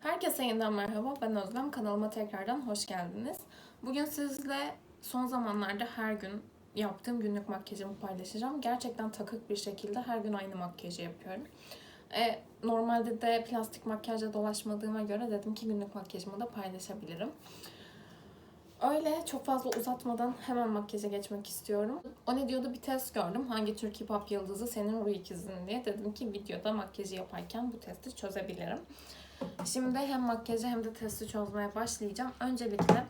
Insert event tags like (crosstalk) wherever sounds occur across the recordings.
Herkese yeniden merhaba. Ben Özlem. Kanalıma tekrardan hoş geldiniz. Bugün sizle son zamanlarda her gün yaptığım günlük makyajımı paylaşacağım. Gerçekten takık bir şekilde her gün aynı makyajı yapıyorum. E, normalde de plastik makyajla dolaşmadığıma göre dedim ki günlük makyajımı da paylaşabilirim. Öyle çok fazla uzatmadan hemen makyaja geçmek istiyorum. O ne diyordu bir test gördüm. Hangi Türk hip hop yıldızı senin ruh ikizin diye. Dedim ki videoda makyajı yaparken bu testi çözebilirim. Şimdi hem makyajı hem de testi çözmeye başlayacağım. Öncelikle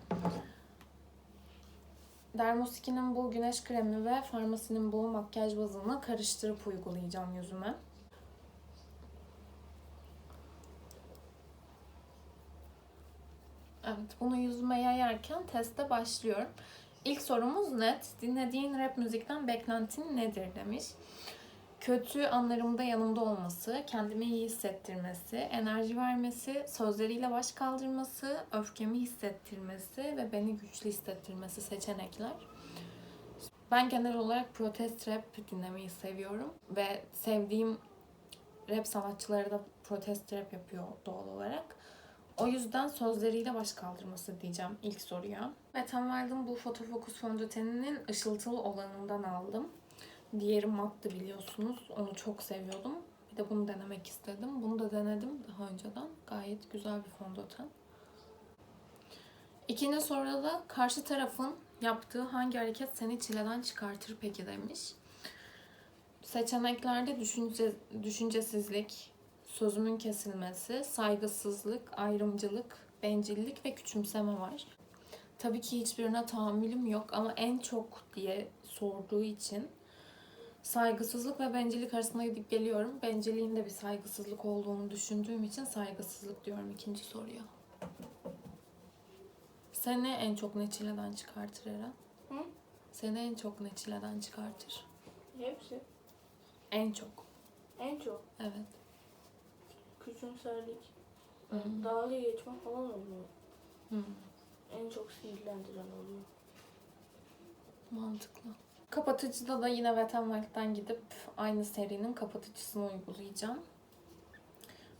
Dermoski'nin bu güneş kremi ve Farmasi'nin bu makyaj bazını karıştırıp uygulayacağım yüzüme. Evet, bunu yüzüme yayarken teste başlıyorum. İlk sorumuz net. Dinlediğin rap müzikten beklentin nedir demiş. Kötü anlarımda yanımda olması, kendimi iyi hissettirmesi, enerji vermesi, sözleriyle baş kaldırması, öfkemi hissettirmesi ve beni güçlü hissettirmesi seçenekler. Ben genel olarak protest rap dinlemeyi seviyorum ve sevdiğim rap sanatçıları da protest rap yapıyor doğal olarak. O yüzden sözleriyle baş kaldırması diyeceğim ilk soruya. Tom Wild'ın bu fotofokus fondöteninin ışıltılı olanından aldım. Diğeri mattı biliyorsunuz. Onu çok seviyordum. Bir de bunu denemek istedim. Bunu da denedim daha önceden. Gayet güzel bir fondöten. İkinci soruda da karşı tarafın yaptığı hangi hareket seni çileden çıkartır peki demiş. Seçeneklerde düşünce, düşüncesizlik, sözümün kesilmesi, saygısızlık, ayrımcılık, bencillik ve küçümseme var. Tabii ki hiçbirine tahammülüm yok ama en çok diye sorduğu için saygısızlık ve bencillik arasında gidip geliyorum. Bencilliğin de bir saygısızlık olduğunu düşündüğüm için saygısızlık diyorum ikinci soruya. Seni en çok ne çileden çıkartır Eren? Hı? Seni en çok ne çileden çıkartır? Hepsi. En çok. En çok Evet. küçümserlik, Hı dalga geçme falan oluyor. Hı. En çok sinirlendiren oluyor. Mantıklı. Kapatıcıda da yine Wet gidip aynı serinin kapatıcısını uygulayacağım.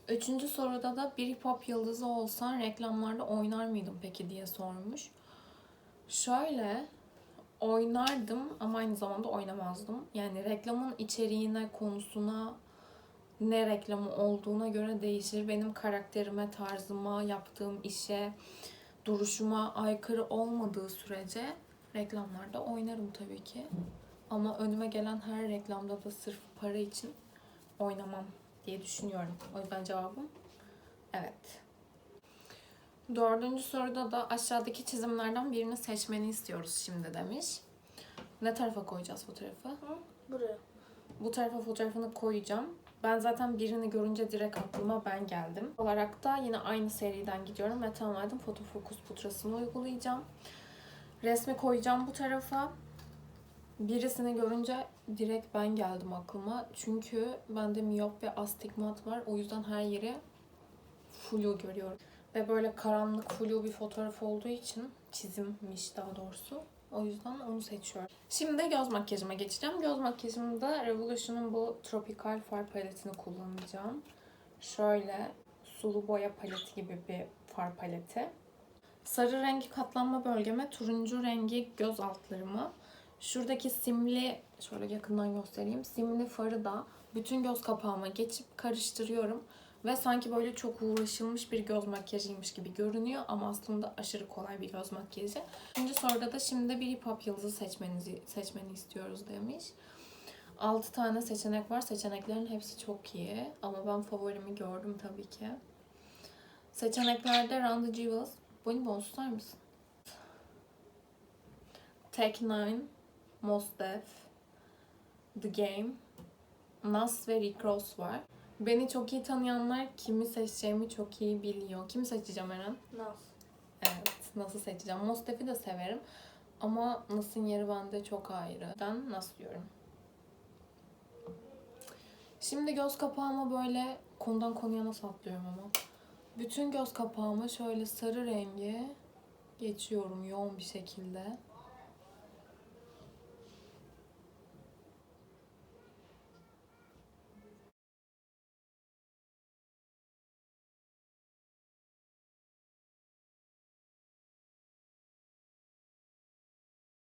Üçüncü soruda da bir hip hop yıldızı olsan reklamlarda oynar mıydın peki diye sormuş. Şöyle oynardım ama aynı zamanda oynamazdım. Yani reklamın içeriğine, konusuna, ne reklamı olduğuna göre değişir. Benim karakterime, tarzıma, yaptığım işe, duruşuma aykırı olmadığı sürece reklamlarda oynarım tabii ki. Ama önüme gelen her reklamda da sırf para için oynamam diye düşünüyorum. O yüzden cevabım evet. Dördüncü soruda da aşağıdaki çizimlerden birini seçmeni istiyoruz şimdi demiş. Ne tarafa koyacağız fotoğrafı? Hı? Buraya. Bu tarafa fotoğrafını koyacağım. Ben zaten birini görünce direkt aklıma ben geldim. Olarak da yine aynı seriden gidiyorum ve tamamladım. Fotofokus pudrasını uygulayacağım. Resmi koyacağım bu tarafa. Birisini görünce direkt ben geldim aklıma. Çünkü bende miyop ve astigmat var. O yüzden her yeri flu görüyorum. Ve böyle karanlık flu bir fotoğraf olduğu için çizimmiş daha doğrusu. O yüzden onu seçiyorum. Şimdi göz makyajıma geçeceğim. Göz makyajımda Revolution'un bu Tropical far paletini kullanacağım. Şöyle sulu boya paleti gibi bir far paleti. Sarı rengi katlanma bölgeme, turuncu rengi göz altlarıma. Şuradaki simli, şöyle yakından göstereyim. Simli farı da bütün göz kapağıma geçip karıştırıyorum. Ve sanki böyle çok uğraşılmış bir göz makyajıymış gibi görünüyor ama aslında aşırı kolay bir göz makyajı. Üçüncü soruda da şimdi bir hip hop yıldızı seçmenizi, seçmeni istiyoruz demiş. 6 tane seçenek var. Seçeneklerin hepsi çok iyi. Ama ben favorimi gördüm tabii ki. Seçeneklerde Run the Jewels. Bonibon tutar mısın? Tech Nine, Mos Def, The Game, Nas ve Rick Ross var. Beni çok iyi tanıyanlar kimi seçeceğimi çok iyi biliyor. Kimi seçeceğim Eren? Naz. Evet, nasıl seçeceğim? Mos Def'i de severim. Ama Nas'ın yeri bende çok ayrı. Ben Nas diyorum. Şimdi göz kapağıma böyle konudan konuya nasıl atlıyorum ama. Bütün göz kapağıma şöyle sarı rengi geçiyorum yoğun bir şekilde.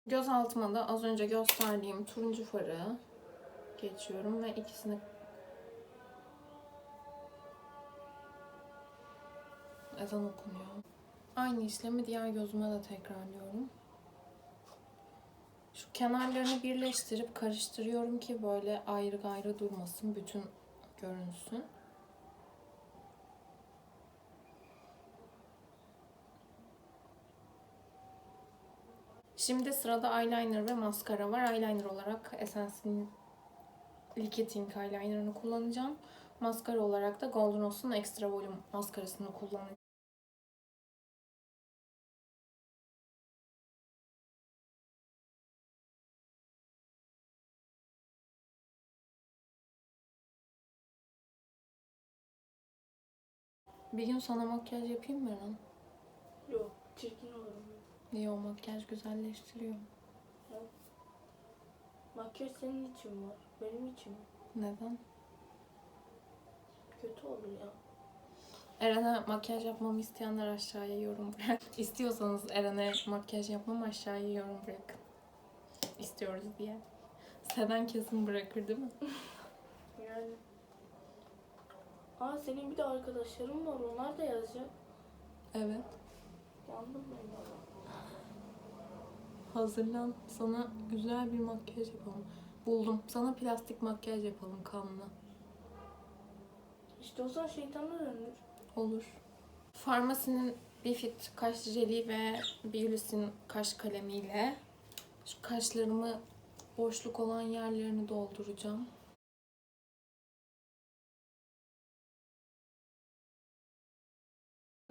Göz altıma da az önce gösterdiğim turuncu farı geçiyorum ve ikisini ezan okunuyor. Aynı işlemi diğer gözüme de tekrarlıyorum. Şu kenarlarını birleştirip karıştırıyorum ki böyle ayrı gayrı durmasın, bütün görünsün. Şimdi sırada eyeliner ve maskara var. Eyeliner olarak Essence'in Liquid eyelinerını kullanacağım. Maskara olarak da Golden Rose'un Extra Volume maskarasını kullanacağım. Bir gün sana makyaj yapayım mı Eren? Yok çirkin olurum. Niye o makyaj güzelleştiriyor? Makyaj senin için var. Benim için mi? Neden? Kötü olur ya. Eren'e makyaj yapmamı isteyenler aşağıya yorum bırak. (laughs) İstiyorsanız Eren'e makyaj yapmamı aşağıya yorum bırakın. İstiyoruz diye. Seden kesin bırakır değil mi? (laughs) Yani. Aa senin bir de arkadaşların var. Onlar da yazacak. Evet. Yandım ben valla. Hazırlan. Sana güzel bir makyaj yapalım. Buldum. Sana plastik makyaj yapalım kanlı. İşte o zaman şeytanlar ölür. Olur. Farmasinin Bifit kaş jeli ve Biolis'in kaş kalemiyle şu kaşlarımı boşluk olan yerlerini dolduracağım.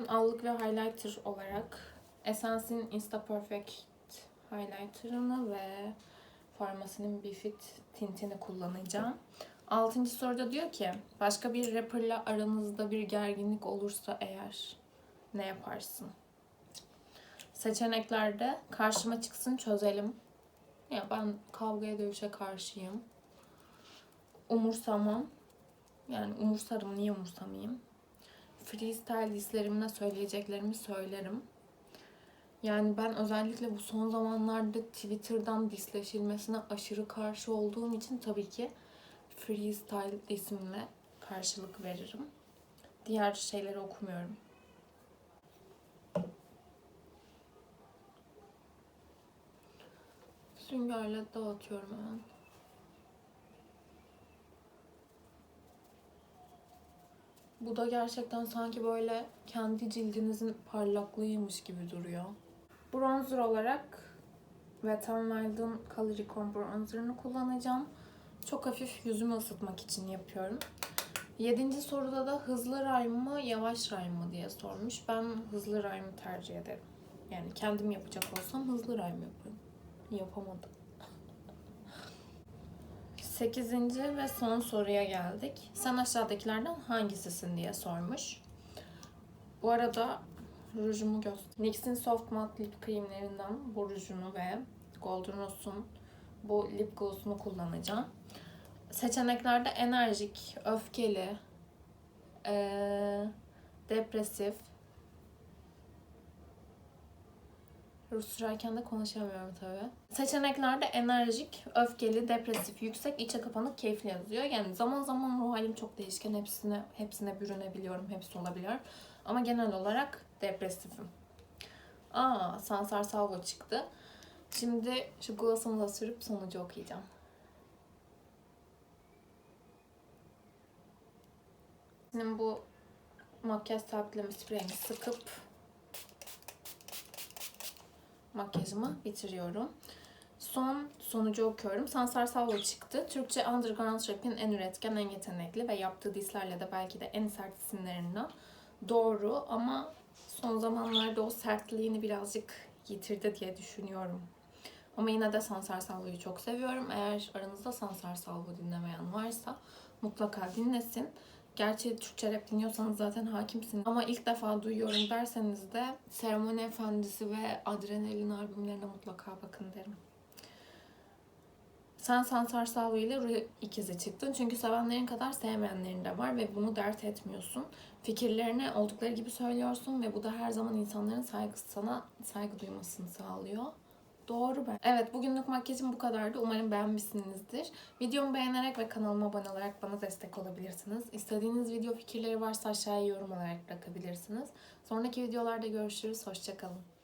Allık ve highlighter olarak Essence'in Insta Perfect highlighter'ını ve Farmasinin Bifit tintini kullanacağım. Altıncı soruda diyor ki başka bir rapperla aranızda bir gerginlik olursa eğer ne yaparsın? Seçeneklerde karşıma çıksın çözelim. Ya ben kavgaya dövüşe karşıyım. Umursamam. Yani umursarım niye umursamayayım? Freestyle listelerimde söyleyeceklerimi söylerim. Yani ben özellikle bu son zamanlarda Twitter'dan disleşilmesine aşırı karşı olduğum için tabii ki freestyle isimle karşılık veririm. Diğer şeyleri okumuyorum. Süngerle dağıtıyorum hemen. Bu da gerçekten sanki böyle kendi cildinizin parlaklığıymış gibi duruyor. Bronzer olarak Wet n Wild'ın Color Icon Bronzer'ını kullanacağım. Çok hafif yüzümü ısıtmak için yapıyorum. Yedinci soruda da hızlı rhyme mı, yavaş rhyme mı diye sormuş. Ben hızlı rhyme'ı tercih ederim. Yani kendim yapacak olsam hızlı rhyme yaparım. Yapamadım. Sekizinci ve son soruya geldik. Sen aşağıdakilerden hangisisin diye sormuş. Bu arada rujumu göster. NYX'in Soft Matte Lip Creamlerinden bu rujunu ve Golden Rose'un bu lip gloss'unu kullanacağım. Seçeneklerde enerjik, öfkeli, eee, depresif. Sürerken de konuşamıyorum tabii. Seçeneklerde enerjik, öfkeli, depresif, yüksek, içe kapanık, keyifli yazıyor. Yani zaman zaman ruh halim çok değişken. Hepsine hepsine bürünebiliyorum. Hepsi olabiliyor. Ama genel olarak depresifim. Aa, Sansar Salvo çıktı. Şimdi şu gloss'umu da sürüp sonucu okuyacağım. Şimdi bu makyaj sabitleme spreyini sıkıp makyajımı bitiriyorum. Son sonucu okuyorum. Sansar Salvo çıktı. Türkçe Underground Rap'in en üretken, en yetenekli ve yaptığı dislerle de belki de en sert isimlerinden. Doğru ama son zamanlarda o sertliğini birazcık yitirdi diye düşünüyorum. Ama yine de Sansar Salvo'yu çok seviyorum. Eğer aranızda Sansar Salvo dinlemeyen varsa mutlaka dinlesin. Gerçi Türkçe rap dinliyorsanız zaten hakimsiniz. Ama ilk defa duyuyorum derseniz de Seremoni Efendisi ve Adrenalin albümlerine mutlaka bakın derim. Sen Sansar Salvo ile Ruh ikizi çıktın. Çünkü sevenlerin kadar sevmeyenlerin de var ve bunu dert etmiyorsun. Fikirlerini oldukları gibi söylüyorsun ve bu da her zaman insanların saygı sana saygı duymasını sağlıyor. Doğru ben. Evet bugünlük makyajım bu kadardı. Umarım beğenmişsinizdir. Videomu beğenerek ve kanalıma abone olarak bana destek olabilirsiniz. İstediğiniz video fikirleri varsa aşağıya yorum olarak bırakabilirsiniz. Sonraki videolarda görüşürüz. Hoşçakalın.